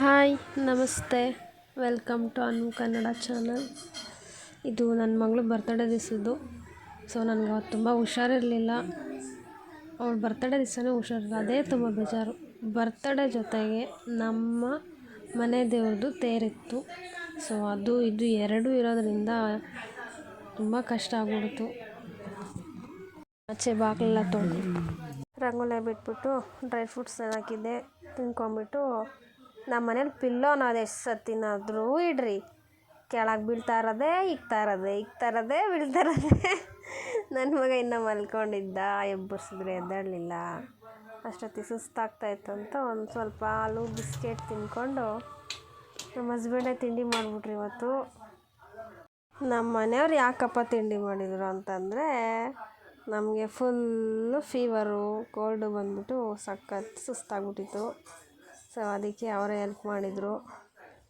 Hi, ನಮಸ್ತೆ. Welcome to Anu Kannada channel. ಇದು ನನ್ನ ಮಗಳು ಬರ್ತಡೇ ದಿವಸದ್ದು. ಸೊ ನನಗೆ ಅವತ್ತು ತುಂಬ ಹುಷಾರಿರಲಿಲ್ಲ. ಅವಳು ಬರ್ತಡೇ ದಿವಸನೇ ಹುಷಾರಿಲ್ಲ. ಅದೇ ತುಂಬ ಬೇಜಾರು. ಬರ್ತಡೇ ಜೊತೆಗೆ ನಮ್ಮ ಮನೆ ದೇವ್ರದ್ದು ತೇರಿತ್ತು. ಸೊ ಅದು ಇದು ಎರಡೂ ಇರೋದರಿಂದ ತುಂಬ ಕಷ್ಟ ಆಗ್ಬಿಡ್ತು. ಆಚೆ ಬಾಗಿಲೆಲ್ಲ ತೊಳೆದು ರಂಗೋಲಿ ಬಿಟ್ಬಿಟ್ಟು ಡ್ರೈ ಫ್ರೂಟ್ಸ್ ಹಾಕಿದ್ದೆ. ತಿನ್ಕೊಂಬಿಟ್ಟು ನಮ್ಮ ಮನೇಲಿ ಪಿಲ್ಲೋನ ಅನ್ನೋದು ಎಷ್ಟು ಸತ್ತಿನಾದರೂ ಇಡ್ರಿ. ಕೆಳಗೆ ಬೀಳ್ತಾ ಇರೋದೇ ಇಕ್ತಾ ಇರೋದೇ ಇಕ್ತಾ ಇರೋದೇ, ಬೀಳ್ತಾ ಇರೋದೇ. ನನ್ನ ಮಗ ಇನ್ನೂ ಮಲ್ಕೊಂಡಿದ್ದ, ಎಬ್ಬರಿಸಿದ್ರೆ ಎದ್ದೇಳಲಿಲ್ಲ. ಅಷ್ಟೊತ್ತಿಗೆ ಸುಸ್ತಾಗ್ತಾಯಿತ್ತು ಅಂತ ಒಂದು ಸ್ವಲ್ಪ ಹಾಲು ಬಿಸ್ಕೆಟ್ ತಿಂದ್ಕೊಂಡು ನಮ್ಮ ಹಸ್ಬೆಂಡೇ ತಿಂಡಿ ಮಾಡಿಬಿಟ್ರು ಇವತ್ತು. ನಮ್ಮ ಮನೆಯವ್ರು ಯಾಕಪ್ಪ ತಿಂಡಿ ಮಾಡಿದರು ಅಂತಂದರೆ, ನಮಗೆ ಫುಲ್ಲು ಫೀವರು ಕೋಲ್ಡು ಬಂದ್ಬಿಟ್ಟು ಸಖತ್ ಸುಸ್ತಾಗ್ಬಿಟ್ಟಿತ್ತು. ಸೊ ಅದಕ್ಕೆ ಅವರೇ ಹೆಲ್ಪ್ ಮಾಡಿದರು.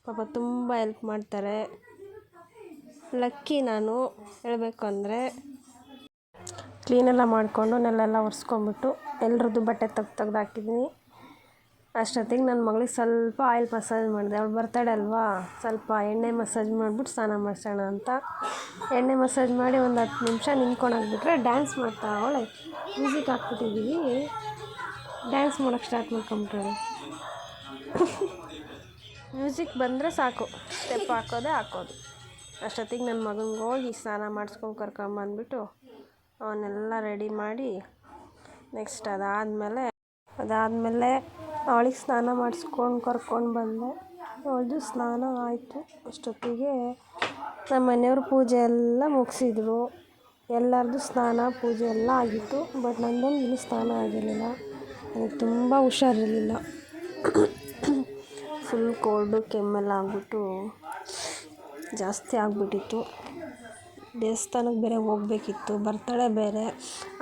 ಪಾಪ ತುಂಬ ಹೆಲ್ಪ್ ಮಾಡ್ತಾರೆ. ಲಕ್ಕಿ ನಾನು ಹೇಳಬೇಕು ಅಂದರೆ ಕ್ಲೀನೆಲ್ಲ ಮಾಡಿಕೊಂಡು ನೆಲೆಲ್ಲ ಒರೆಸ್ಕೊಂಬಿಟ್ಟು ಎಲ್ಲರದ್ದು ಬಟ್ಟೆ ತೆಗ್ದು ತೆಗ್ದು ಹಾಕಿದ್ದೀನಿ. ಅಷ್ಟೊತ್ತಿಗೆ ನನ್ನ ಮಗಳಿಗೆ ಸ್ವಲ್ಪ ಆಯಿಲ್ ಮಸಾಜ್ ಮಾಡಿದೆ. ಅವಳು ಬರ್ತಾಳೆ ಅಲ್ವಾ? ಸ್ವಲ್ಪ ಎಣ್ಣೆ ಮಸಾಜ್ ಮಾಡಿಬಿಟ್ಟು ಸ್ನಾನ ಮಾಡಿಸೋಣ ಅಂತ. ಎಣ್ಣೆ ಮಸಾಜ್ ಮಾಡಿ ಒಂದು ಹತ್ತು ನಿಮಿಷ ನಿಂತ್ಕೊಂಡೋಗ್ಬಿಟ್ರೆ ಡ್ಯಾನ್ಸ್ ಮಾಡ್ತಾ ಅವಳೆ. ಮ್ಯೂಸಿಕ್ ಹಾಕ್ಬಿಟ್ಟಿದ್ದೀವಿ ಡ್ಯಾನ್ಸ್ ಮಾಡೋಕ್ಕೆ ಸ್ಟಾರ್ಟ್ ಮಾಡ್ಕೊಂಬಿಟ್ರೆ ಮ್ಯೂಸಿಕ್ ಬಂದರೆ ಸಾಕು. ಸ್ಟೆಪ್ ಹಾಕೋದೇ ಹಾಕೋದು. ಅಷ್ಟೊತ್ತಿಗೆ ನನ್ನ ಮಗನಿಗೆ ಹೋಗಿ ಸ್ನಾನ ಮಾಡಿಸ್ಕೊಂಡು ಕರ್ಕೊಂಬಂದ್ಬಿಟ್ಟು ಅವನ್ನೆಲ್ಲ ರೆಡಿ ಮಾಡಿ ನೆಕ್ಸ್ಟ್ ಅದಾದಮೇಲೆ ಅದಾದಮೇಲೆ ಅವಳಿಗೆ ಸ್ನಾನ ಮಾಡಿಸ್ಕೊಂಡು ಕರ್ಕೊಂಡು ಬಂದೆ. ಅವಳದು ಸ್ನಾನ ಆಯಿತು. ಅಷ್ಟೊತ್ತಿಗೆ ನಮ್ಮ ಮನೆಯವ್ರ ಪೂಜೆ ಎಲ್ಲ ಮುಗಿಸಿದ್ರು. ಎಲ್ಲರದು ಸ್ನಾನ, ಪೂಜೆ ಎಲ್ಲ ಆಗಿತ್ತು. ಬಟ್ ನಂದೊಂದು ಇನ್ನೂ ಸ್ನಾನ ಆಗಿರಲಿಲ್ಲ. ನನಗೆ ತುಂಬ ಹುಷಾರಿರಲಿಲ್ಲ. ಫುಲ್ ಕೋಲ್ಡು ಕೆಮ್ಮೆಲ್ಲ ಆಗಿಬಿಟ್ಟು ಜಾಸ್ತಿ ಆಗಿಬಿಟ್ಟಿತ್ತು. ದೇವಸ್ಥಾನಕ್ಕೆ ಬೇರೆ ಹೋಗ್ಬೇಕಿತ್ತು, ಬರ್ತಡೇ ಬೇರೆ.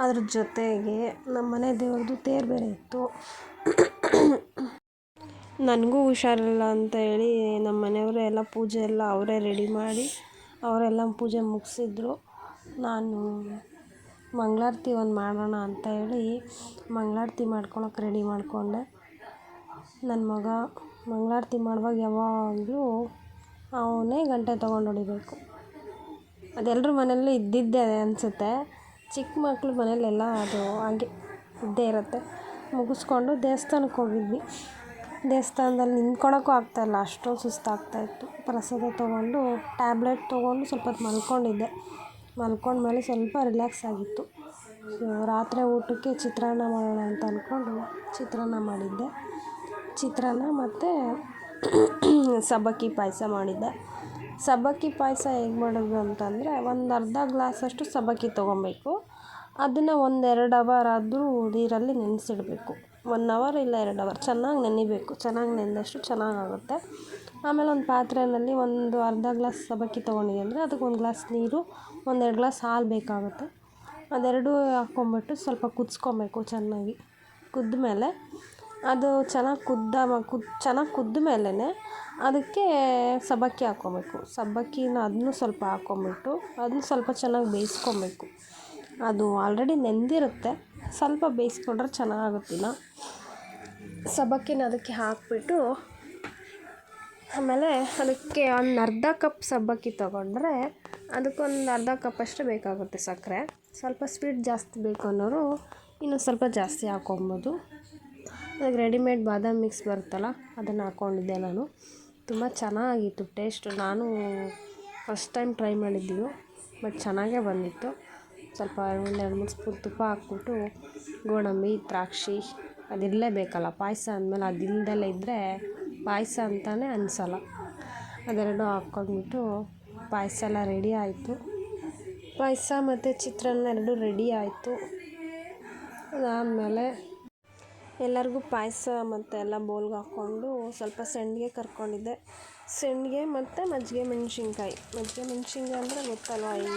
ಅದ್ರ ಜೊತೆಗೆ ನಮ್ಮ ಮನೆ ದೇವ್ರದ್ದು ತೇರು ಬೇರೆ ಇತ್ತು. ನನಗೂ ಹುಷಾರಿಲ್ಲ ಅಂತ ಹೇಳಿ ನಮ್ಮ ಮನೆಯವರೇ ಎಲ್ಲ ಪೂಜೆ ಎಲ್ಲ ಅವರೇ ರೆಡಿ ಮಾಡಿ ಅವರೆಲ್ಲ ಪೂಜೆ ಮುಗಿಸಿದ್ರು. ನಾನು ಮಂಗಳಾರತಿ ಒಂದು ಮಾಡೋಣ ಅಂತ ಹೇಳಿ ಮಂಗಳಾರತಿ ಮಾಡ್ಕೊಳಕ್ಕೆ ರೆಡಿ ಮಾಡಿಕೊಂಡೆ. ನನ್ನ ಮಗ ಮಂಗಳಾರತಿ ಮಾಡುವಾಗ ಯಾವಾಗಲೂ ಅವನೇ ಗಂಟೆ ತೊಗೊಂಡು ಹೊಡಿಬೇಕು. ಅದೆಲ್ಲರ ಮನೆಯಲ್ಲೂ ಇದ್ದಿದ್ದೇ ಅನಿಸುತ್ತೆ. ಚಿಕ್ಕ ಮಕ್ಳ ಮನೆಯಲ್ಲೆಲ್ಲ ಅದು ಹಾಗೆ ಇದ್ದೇ ಇರುತ್ತೆ. ಮುಗಿಸ್ಕೊಂಡು ದೇವಸ್ಥಾನಕ್ಕೆ ಹೋಗಿದ್ವಿ. ದೇವಸ್ಥಾನದಲ್ಲಿ ನಿಂತ್ಕೊಳಕ್ಕೂ ಆಗ್ತಾಯಿಲ್ಲ ಅಷ್ಟೊಂದು ಸುಸ್ತಾಗ್ತಾಯಿತ್ತು ಪ್ರಸಾದ ತೊಗೊಂಡು, ಟ್ಯಾಬ್ಲೆಟ್ ತೊಗೊಂಡು ಸ್ವಲ್ಪ ಹೊತ್ತು ಮಲ್ಕೊಂಡಿದ್ದೆ. ಮಲ್ಕೊಂಡ್ಮೇಲೆ ಸ್ವಲ್ಪ ರಿಲ್ಯಾಕ್ಸ್ ಆಗಿತ್ತು. ರಾತ್ರಿ ಊಟಕ್ಕೆ ಚಿತ್ರಾನ್ನ ಮಾಡೋಣ ಅಂತ ಅಂದ್ಕೊಂಡು ಚಿತ್ರಾನ್ನ ಮಾಡಿದ್ದೆ. ಚಿತ್ರಾನ್ನ ಮತ್ತು ಸಬ್ಬಕ್ಕಿ ಪಾಯಸ ಮಾಡಿದ್ದೆ. ಸಬ್ಬಕ್ಕಿ ಪಾಯಸ ಹೇಗೆ ಮಾಡೋದು ಅಂತಂದರೆ ಒಂದು ಅರ್ಧ ಗ್ಲಾಸಷ್ಟು ಸಬ್ಬಕ್ಕಿ ತೊಗೊಬೇಕು. ಅದನ್ನು ಒಂದೆರಡು ಅವರ್ ಆದರೂ ನೀರಲ್ಲಿ ನೆನೆಸಿಡಬೇಕು. ಒನ್ ಅವರ್ ಇಲ್ಲ ಎರಡು ಅವರ್ ಚೆನ್ನಾಗಿ ನೆನಿಬೇಕು. ಚೆನ್ನಾಗಿ ನೆಂದಷ್ಟು ಚೆನ್ನಾಗಾಗುತ್ತೆ. ಆಮೇಲೆ ಒಂದು ಪಾತ್ರೆಯಲ್ಲಿ ಒಂದು ಅರ್ಧ ಗ್ಲಾಸ್ ಸಬ್ಬಕ್ಕಿ ತೊಗೊಂಡಿದ್ದೆ ಅಂದರೆ ಅದಕ್ಕೆ ಒಂದು ಗ್ಲಾಸ್ ನೀರು ಒಂದೆರಡು ಗ್ಲಾಸ್ ಹಾಲು ಬೇಕಾಗುತ್ತೆ. ಅದೆರಡೂ ಹಾಕ್ಕೊಂಬಿಟ್ಟು ಸ್ವಲ್ಪ ಕುದಿಸ್ಕೊಬೇಕು ಚೆನ್ನಾಗಿ. ಕುದ್ದಮೇಲೆ ಅದು ಚೆನ್ನಾಗಿ ಕುದ್ದ ಕುದ್, ಚೆನ್ನಾಗಿ ಕುದ್ದ ಮೇಲೇ ಅದಕ್ಕೆ ಸಬ್ಬಕ್ಕಿ ಹಾಕ್ಕೊಬೇಕು. ಸಬ್ಬಕ್ಕಿನ ಅದನ್ನೂ ಸ್ವಲ್ಪ ಹಾಕ್ಕೊಂಬಿಟ್ಟು ಅದನ್ನ ಸ್ವಲ್ಪ ಚೆನ್ನಾಗಿ ಬೇಯಿಸ್ಕೊಬೇಕು. ಅದು ಆಲ್ರೆಡಿ ನೆಂದಿರುತ್ತೆ. ಸ್ವಲ್ಪ ಬೇಯಿಸ್ಕೊಂಡ್ರೆ ಚೆನ್ನಾಗುತ್ತಿಲ್ಲ ಸಬ್ಬಕ್ಕಿನ ಅದಕ್ಕೆ ಹಾಕಿಬಿಟ್ಟು ಆಮೇಲೆ ಅದಕ್ಕೆ ಒಂದು ಅರ್ಧ ಕಪ್ ಸಬ್ಬಕ್ಕಿ ತೊಗೊಂಡ್ರೆ ಅದಕ್ಕೊಂದು ಅರ್ಧ ಕಪ್ ಅಷ್ಟು ಬೇಕಾಗುತ್ತೆ ಸಕ್ಕರೆ. ಸ್ವಲ್ಪ ಸ್ವೀಟ್ ಜಾಸ್ತಿ ಬೇಕು ಅನ್ನೋರು ಇನ್ನೂ ಸ್ವಲ್ಪ ಜಾಸ್ತಿ ಹಾಕ್ಕೊಬೋದು. ಅದಕ್ಕೆ ರೆಡಿಮೇಡ್ ಬಾದಾಮಿ ಮಿಕ್ಸ್ ಬರುತ್ತಲ್ಲ, ಅದನ್ನು ಹಾಕ್ಕೊಂಡಿದ್ದೆ ನಾನು. ತುಂಬ ಚೆನ್ನಾಗಿತ್ತು ಟೇಸ್ಟು. ನಾನು ಫಸ್ಟ್ ಟೈಮ್ ಟ್ರೈ ಮಾಡಿದ್ದೀವಿ, ಬಟ್ ಚೆನ್ನಾಗೇ ಬಂದಿತ್ತು. ಸ್ವಲ್ಪ ಒಂದು ಎರಡು ಮೂರು ಸ್ಪೂನ್ ತುಪ್ಪ ಹಾಕ್ಬಿಟ್ಟು, ಗೋಡಂಬಿ, ದ್ರಾಕ್ಷಿ ಅದಿರಲೇಬೇಕಲ್ಲ ಪಾಯಸ ಅಂದಮೇಲೆ ಅದಿಲ್ದಲೇ ಇದ್ದರೆ ಪಾಯಸ ಅಂತಲೇ ಅನಿಸಲ್ಲ. ಅದೆರಡು ಹಾಕ್ಕೊಂಡ್ಬಿಟ್ಟು ಪಾಯಸ ಎಲ್ಲ ರೆಡಿ ಆಯಿತು. ಪಾಯಸ ಮತ್ತು ಚಿತ್ರಾನ್ನ ಎರಡೂ ರೆಡಿ ಆಯಿತು. ಅದಾದಮೇಲೆ ಎಲ್ಲರಿಗೂ ಪಾಯಸ ಮತ್ತು ಎಲ್ಲ ಬೋಲ್ಗೆ ಹಾಕ್ಕೊಂಡು ಸ್ವಲ್ಪ ಸಂಡಿಗೆ ಕರ್ಕೊಂಡಿದ್ದೆ. ಸಂಡಿಗೆ ಮತ್ತು ಮಜ್ಜಿಗೆ ಮೆಣಸಿನ್ಕಾಯಿ. ಮಜ್ಜಿಗೆ ಮೆಣಸಿನ್ಕಾಯಿ ಅಂದರೆ ಗೊತ್ತಲ್ವ, ಈ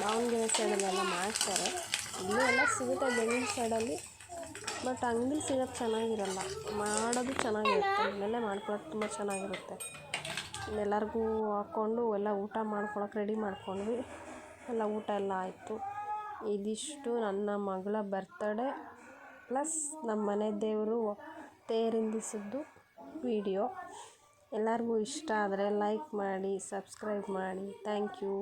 ದಾವಣಗೆರೆ ಸೈಡಲ್ಲೆಲ್ಲ ಮಾಡ್ತಾರೆ. ಇಲ್ಲೂ ಎಲ್ಲ ಸಿಗುತ್ತೆ ಬೆಂಗಳೂರು ಸೈಡಲ್ಲಿ ಬಟ್ ಅಂಗಡಿ ಸಿಗೋದು ಚೆನ್ನಾಗಿರಲ್ಲ. ಮಾಡೋದು ಚೆನ್ನಾಗಿರುತ್ತೆ. ಇಲ್ಲೆಲ್ಲ ಮಾಡ್ಕೊಳಕ್ಕೆ ತುಂಬ ಚೆನ್ನಾಗಿರುತ್ತೆ. ಎಲ್ಲರಿಗೂ ಹಾಕ್ಕೊಂಡು ಎಲ್ಲ ಊಟ ಮಾಡ್ಕೊಳಕ್ಕೆ ರೆಡಿ ಮಾಡ್ಕೊಂಡ್ವಿ. ಎಲ್ಲ ಊಟ ಎಲ್ಲ ಆಯಿತು. ಇದಿಷ್ಟು ನನ್ನ ಮಗಳ ಬರ್ತಡೇ ಪ್ಲಸ್ ನಮ್ಮ ಮನೆ ದೇವರು ತೇರಿಂದಿಸಿದ್ದು ವೀಡಿಯೋ. ಎಲ್ಲರಿಗೂ ಇಷ್ಟ ಆದರೆ ಲೈಕ್ ಮಾಡಿ ಸಬ್ಸ್ಕ್ರೈಬ್ ಮಾಡಿ. Thank you